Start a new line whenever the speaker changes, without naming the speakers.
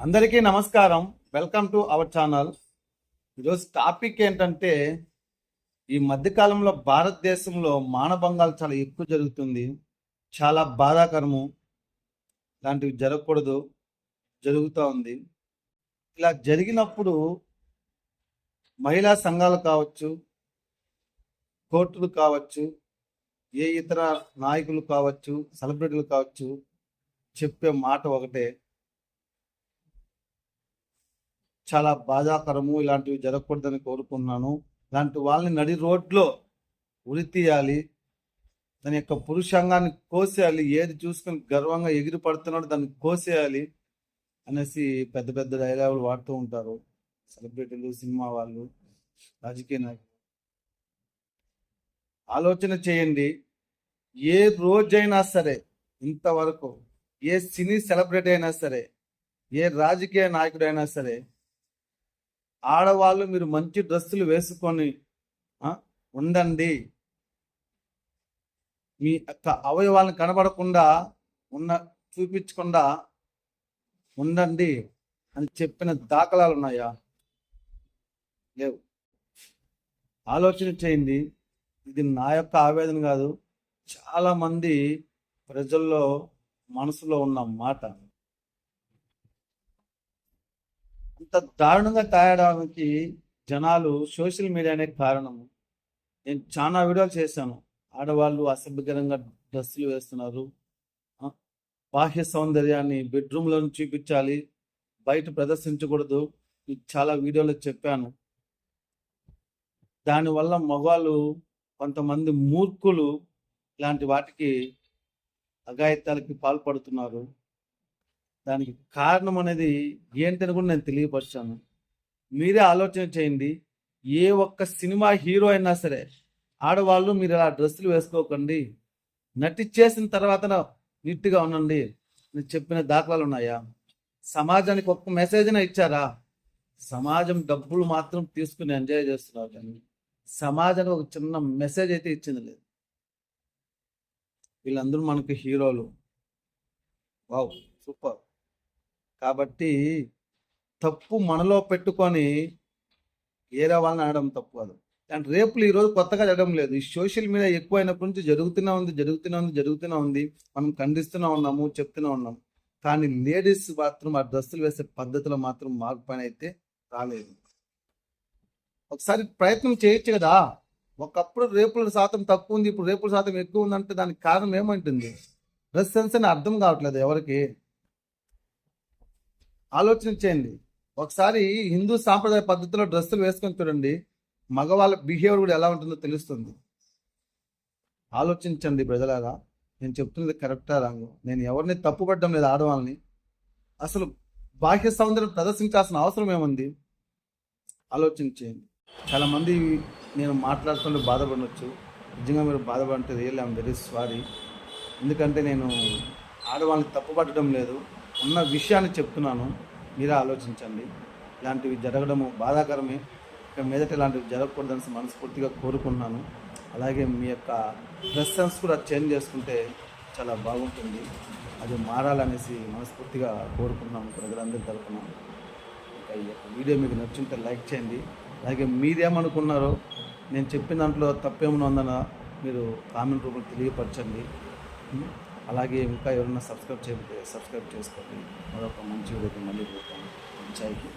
అందరికీ నమస్కారం. Welcome to our channel ఈరోజు టాపిక్ ఏంటంటే ఈ మధ్యకాలంలో భారతదేశంలో మానభంగాలు చాలా ఎక్కువ జరుగుతుంది. చాలా బాధాకరము. ఇలాంటివి జరగకూడదు. జరుగుతూ ఉంది. ఇలా జరిగినప్పుడు మహిళా సంఘాలు కావచ్చు కోర్టులు కావచ్చు ఏ ఇతర నాయకులు కావచ్చు సెలబ్రిటీలు కావచ్చు చెప్పే మాట ఒకటే. చాలా బాధాకరము ఇలాంటివి జరగకూడదని కోరుకున్నాను ఇలాంటి వాళ్ళని నడి రోడ్లో ఉరి తీయాలి. దాని యొక్క పురుషాంగాన్ని కోసేయాలి. ఏది చూసుకొని గర్వంగా ఎగిరి పడుతున్నాడు దాన్ని కోసేయాలి అనేసి పెద్ద పెద్ద డైలాగులు వాడుతూ ఉంటారు. సెలబ్రిటీలు సినిమా వాళ్ళు రాజకీయ నాయకులు. ఆలోచన చేయండి. ఏ రోజైనా సరే ఇంతవరకు ఏ సినీ సెలబ్రిటీ అయినా సరే ఏ రాజకీయ నాయకుడైనా సరే ఆడవాళ్ళు మీరు మంచి డ్రెస్సులు వేసుకొని ఉండండి. మీ యొక్క అవయవాలను కనబడకుండా ఉన్న చూపించకుండా ఉండండి అని చెప్పిన దాఖలాలు ఉన్నాయా? లేవు. ఆలోచన చేయండి. ఇది నా యొక్క ఆవేదన కాదు. చాలామంది ప్రజల్లో మనసులో ఉన్న మాట. ఇంత దారుణంగా తయారవడానికి జనాలు సోషల్ మీడియానే కారణము. నేను చాలా వీడియోలు చేశాను. ఆడవాళ్ళు అసభ్యకరంగా డ్రెస్సులు వేస్తున్నారు. బాహ్య సౌందర్యాన్ని బెడ్రూమ్లో చూపించాలి. బయట ప్రదర్శించకూడదు. చాలా వీడియోలో చెప్పాను. దానివల్ల మగవాళ్ళు కొంతమంది మూర్ఖులు ఇలాంటి వాటికి అఘాయిత్యాలకి పాల్పడుతున్నారు. దానికి కారణం అనేది ఏంటని కూడా నేను తెలియపరిచాను మీరే ఆలోచన చేయండి. ఏ ఒక్క సినిమా హీరో అయినా సరే ఆడవాళ్ళు మీరు ఇలా డ్రెస్సులు వేసుకోకండి. నటించేసిన తర్వాత నీట్గా ఉండండి. నేను చెప్పిన దాఖలాలు ఉన్నాయా? సమాజానికి ఒక్క మెసేజ్ ఇచ్చారా? సమాజం డబ్బులు మాత్రం తీసుకుని ఎంజాయ్ చేస్తున్నారు కానీ సమాజానికి ఒక చిన్న మెసేజ్ అయితే ఇచ్చింది లేదు. వీళ్ళందరూ మనకు హీరోలు. Wow super. కాబట్టి తప్పు మనలో పెట్టుకొని ఏరే వాళ్ళని ఆడడం తప్పు కాదు. అండ్ రేపులు ఈరోజు కొత్తగా జరగడం లేదు. ఈ సోషల్ మీడియా ఎక్కువైనప్పటి నుంచి జరుగుతూనే ఉంది జరుగుతూనే ఉంది జరుగుతూనే ఉంది. మనం ఖండిస్తూనే ఉన్నాము చెప్తూనే ఉన్నాం కానీ లేడీస్ మాత్రం ఆ డ్రెస్సులు వేసే పద్ధతిలో మాత్రం మార్పు పని అయితే రాలేదు. ఒకసారి ప్రయత్నం చేయొచ్చు కదా. ఒకప్పుడు రేపుల శాతం తక్కువ ఉంది ఇప్పుడు రేపుల శాతం ఎక్కువ ఉందంటే దానికి కారణం ఏమంటుంది? డ్రెస్ సెన్స్ అని అర్థం కావట్లేదు ఎవరికి. ఆలోచన చేయండి ఒకసారి హిందూ సాంప్రదాయ పద్ధతిలో డ్రెస్సులు వేసుకొని చూడండి. మగవాళ్ళ బిహేవియర్ కూడా ఎలా ఉంటుందో తెలుస్తుంది. ఆలోచించండి ప్రజలారా. నేను చెప్తున్నది కరెక్టా రాంగు? నేను ఎవరిని తప్పుపడడం లేదు ఆడవాళ్ళని. అసలు బాహ్య సౌందర్యం ప్రదర్శించాల్సిన అవసరం ఏముంది? ఆలోచించేయండి చాలామంది నేను మాట్లాడుతుంటే బాధపడవచ్చు నిజంగా మీరు బాధపడితే రియల్ ఐమ్ వెరీ సారీ. ఎందుకంటే నేను ఆడవాళ్ళని తప్పుపట్టడం లేదు. ఉన్న విషయాన్ని చెప్తున్నాను. మీరే ఆలోచించండి. ఇలాంటివి జరగడము బాధాకరమే. ఇక మీదట ఇలాంటివి జరగకూడదని మనస్ఫూర్తిగా కోరుకున్నాను అలాగే మీ యొక్క డ్రెస్ సెన్స్ కూడా చేంజ్ చేసుకుంటే చాలా బాగుంటుంది. అది మారాలనేసి మనస్ఫూర్తిగా కోరుకుంటున్నాము ప్రజలందరి తరఫున ఇంకా ఈ యొక్క వీడియో మీకు నచ్చుంటే లైక్ చేయండి. అలాగే మీరేమనుకున్నారో నేను చెప్పిన దాంట్లో తప్పేమైనా ఉందన్న మీరు కామెంట్ రూపంలో తెలియపరచండి. అలాగే ఇంకా ఎవరైనా సబ్స్క్రైబ్ చేయకపోతే సబ్స్క్రైబ్ చేసుకోండి. మరొక మంచి వీడియోకి మళ్ళీ పోతాను పంచాయతీ